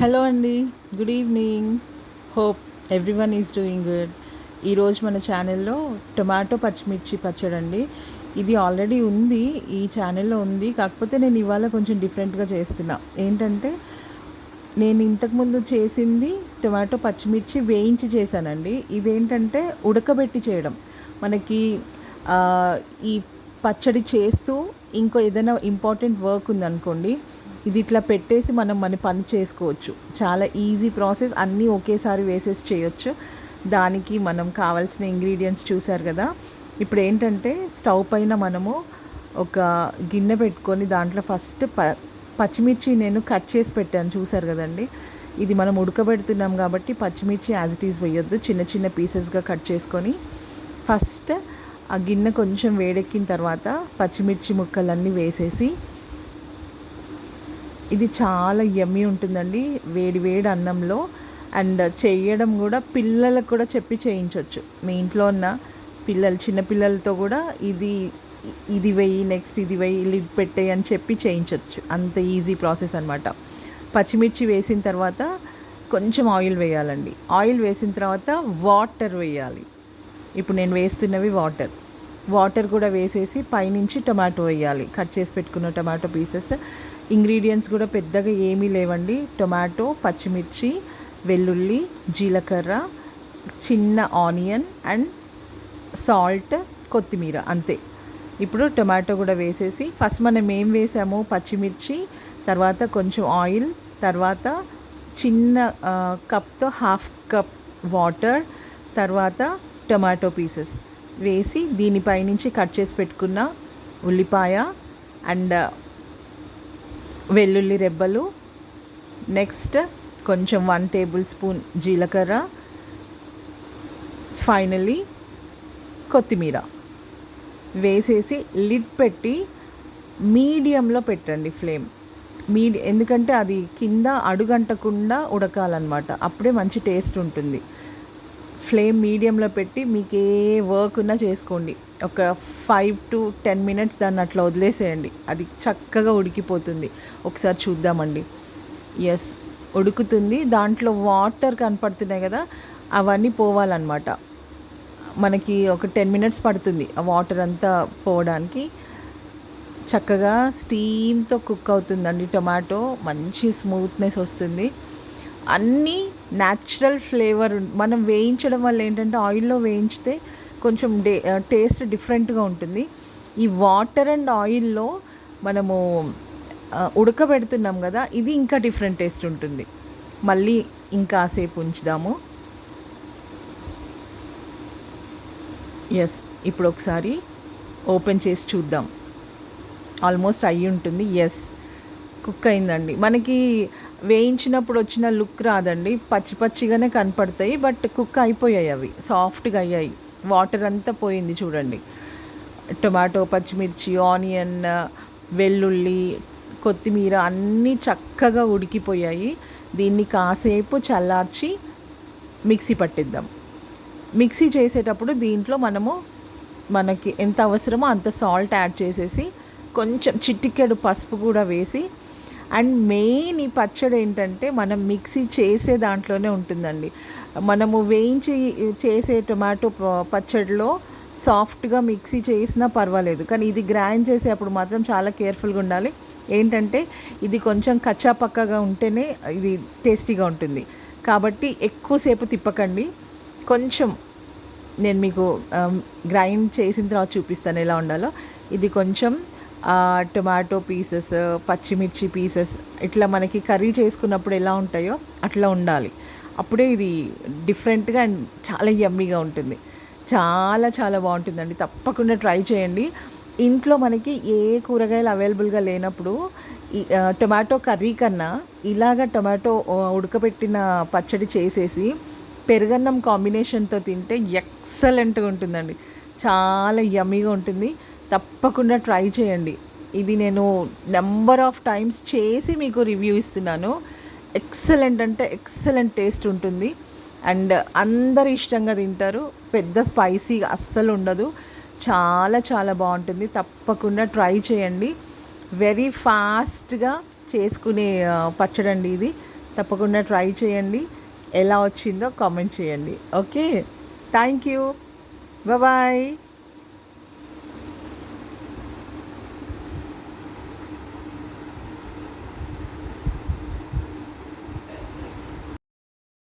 Hello అండి. Good evening hope everyone is doing good ఈరోజు మన ఛానల్లో టొమాటో పచ్చిమిర్చి పచ్చడి అండి. ఇది ఆల్రెడీ ఉంది ఈ ఛానల్లో ఉంది. కాకపోతే నేను ఇవాళ కొంచెం డిఫరెంట్గా చేస్తున్నా. ఏంటంటే నేను ఇంతకుముందు చేసింది టొమాటో పచ్చిమిర్చి వేయించి చేశానండి. ఇదేంటంటే ఉడకబెట్టి చేయడం. మనకి ఈ పచ్చడి చేస్తూ ఇంకో ఏదైనా ఇంపార్టెంట్ వర్క్ ఉందనుకోండి ఇది ఇట్లా పెట్టేసి మనం మన పని చేసుకోవచ్చు. చాలా ఈజీ ప్రాసెస్ అన్నీ ఒకేసారి వేసేసి చేయొచ్చు. దానికి మనం కావాల్సిన ఇంగ్రీడియంట్స్ చూసారు కదా. ఇప్పుడు ఏంటంటే స్టవ్ పైన మనము ఒక గిన్నె పెట్టుకొని దాంట్లో ఫస్ట్ ప పచ్చిమిర్చి నేను కట్ చేసి పెట్టాను చూసారు కదండి. ఇది మనం ఉడకబెడుతున్నాం కాబట్టి పచ్చిమిర్చి యాజ్ ఇట్ ఈస్ వేయొద్దు. చిన్న చిన్న పీసెస్గా కట్ చేసుకొని ఫస్ట్ ఆ గిన్నె కొంచెం వేడెక్కిన తర్వాత పచ్చిమిర్చి ముక్కలన్నీ వేసేసి ఇది చాలా యమ్మీ ఉంటుందండి. వేడి వేడి అన్నంలో. అండ్ చేయడం కూడా పిల్లలకు కూడా చెప్పి చేయించవచ్చు మీ ఇంట్లో ఉన్న పిల్లలు చిన్నపిల్లలతో కూడా ఇది ఇది వెయ్యి నెక్స్ట్ ఇది వెయ్యి లిడ్ పెట్టేయి అని చెప్పి చేయించవచ్చు అంత ఈజీ ప్రాసెస్ అనమాట పచ్చిమిర్చి వేసిన తర్వాత కొంచెం ఆయిల్ వేయాలండి. ఆయిల్ వేసిన తర్వాత వాటర్ వేయాలి. ఇప్పుడు నేను వేస్తున్నవి వాటర్ వాటర్ కూడా వేసేసి పైనుంచి టొమాటో వేయాలి. కట్ చేసి పెట్టుకున్న టొమాటో పీసెస్. ఇంగ్రీడియంట్స్ కూడా పెద్దగా ఏమీ లేవండి. టొమాటో పచ్చిమిర్చి వెల్లుల్లి జీలకర్ర చిన్న ఆనియన్ అండ్ సాల్ట్ కొత్తిమీర అంతే. ఇప్పుడు టొమాటో కూడా వేసేసి ఫస్ట్ మనం ఏం వేసాము? పచ్చిమిర్చి తర్వాత కొంచెం ఆయిల్ తర్వాత చిన్న కప్తో హాఫ్ కప్ వాటర్ తర్వాత టొమాటో పీసెస్. వేసి దీనిపై నుంచి కట్ చేసి పెట్టుకున్న ఉల్లిపాయ అండ్ uh, వెల్లుల్లి రెబ్బలు. నెక్స్ట్ కొంచెం వన్ టేబుల్ స్పూన్ జీలకర్ర. ఫైనలీ కొత్తిమీర. వేసేసి లిడ్ పెట్టి మీడియంలో పెట్టండి ఫ్లేమ్ మీడి ఎందుకంటే అది కింద అడుగంటకుండా ఉడకాలన్నమాట. అప్పుడే మంచి టేస్ట్ ఉంటుంది. ఫ్లేమ్ మీడియంలో పెట్టి మీకు ఏ వర్క్ ఉన్నా చేసుకోండి. ఒక ఫైవ్ టు టెన్ మినిట్స్ దాన్ని అట్లా వదిలేసేయండి. అది చక్కగా ఉడికిపోతుంది. ఒకసారి చూద్దామండి. ఎస్ ఉడుకుతుంది. దాంట్లో వాటర్ కనపడుతున్నాయి కదా అవన్నీ పోవాలన్నమాట. మనకి ఒక టెన్ మినిట్స్ పడుతుంది ఆ వాటర్ అంతా పోవడానికి. చక్కగా స్టీమ్తో కుక్ అవుతుందండి టొమాటో. మంచి స్మూత్నెస్ వస్తుంది. అన్నీ న్యాచురల్ ఫ్లేవర్ మనం వేయించడం వల్ల ఏంటంటే ఆయిల్లో వేయించితే కొంచెం డే టేస్ట్ డిఫరెంట్గా ఉంటుంది. ఈ వాటర్ అండ్ ఆయిల్లో మనము ఉడకబెడుతున్నాం కదా ఇది ఇంకా డిఫరెంట్ టేస్ట్ ఉంటుంది. మళ్ళీ ఇంకాసేపు ఉంచుదాము. ఎస్ ఇప్పుడు ఒకసారి ఓపెన్ చేసి చూద్దాం. ఆల్మోస్ట్ అయ్యి ఉంటుంది. ఎస్ కుక్ అయిందండి. మనకి వేయించినప్పుడు వచ్చిన లుక్ రాదండి. పచ్చి పచ్చిగానే కనపడతాయి బట్ కుక్ అయిపోయాయి అవి. సాఫ్ట్గా అయ్యాయి. వాటర్ అంతా పోయింది చూడండి. టొమాటో పచ్చిమిర్చి ఆనియన్ వెల్లుల్లి కొత్తిమీర అన్నీ చక్కగా ఉడికిపోయాయి. దీన్ని కాసేపు చల్లార్చి మిక్సీ పట్టిద్దాం. మిక్సీ చేసేటప్పుడు దీంట్లో మనము మనకి ఎంత అవసరమో అంత సాల్ట్ యాడ్ చేసేసి కొంచెం చిటికెడు పసుపు కూడా వేసి అండ్ మెయిన్ ఈ పచ్చడి ఏంటంటే మనం మిక్సీ చేసే దాంట్లోనే ఉంటుందండి. మనము వేయించి చేసే టొమాటో పచ్చడిలో సాఫ్ట్గా మిక్సీ చేసినా పర్వాలేదు. కానీ ఇది గ్రైండ్ చేసేటప్పుడు మాత్రం చాలా కేర్ఫుల్గా ఉండాలి. ఏంటంటే ఇది కొంచెం కచ్చాపక్కగా ఉంటేనే ఇది టేస్టీగా ఉంటుంది. కాబట్టి ఎక్కువసేపు తిప్పకండి. కొంచెం నేను మీకు గ్రైండ్ చేసిన తర్వాత చూపిస్తాను ఎలా ఉండాలో. ఇది కొంచెం టొమాటో పీసెస్ పచ్చిమిర్చి పీసెస్ ఇట్లా మనకి కర్రీ చేసుకున్నప్పుడు ఎలా ఉంటాయో అట్లా ఉండాలి. అప్పుడే ఇది డిఫరెంట్గా అండ్ చాలా యమ్మీగా ఉంటుంది. చాలా చాలా బాగుంటుందండి. తప్పకుండా ట్రై చేయండి. ఇంట్లో మనకి ఏ కూరగాయలు అవైలబుల్గా లేనప్పుడు టొమాటో కర్రీ కన్నా ఇలాగ టొమాటో ఉడకబెట్టిన పచ్చడి చేసేసి పెరుగన్నం కాంబినేషన్తో తింటే ఎక్సలెంట్గా ఉంటుందండి. చాలా యమ్మీగా ఉంటుంది. తప్పకుండా ట్రై చేయండి. ఇది నేను నెంబర్ ఆఫ్ టైమ్స్ చేసి మీకు రివ్యూ ఇస్తున్నాను. ఎక్సలెంట్ అంటే ఎక్సలెంట్ టేస్ట్ ఉంటుంది. అండ్ అందరు ఇష్టంగా తింటారు. పెద్ద స్పైసీగా అస్సలు ఉండదు. చాలా చాలా బాగుంటుంది. తప్పకుండా ట్రై చేయండి. వెరీ ఫాస్ట్గా చేసుకునే పచ్చడండి ఇది. తప్పకుండా ట్రై చేయండి. ఎలా వచ్చిందో కామెంట్ చేయండి. ఓకే? Thank you. బాయ్.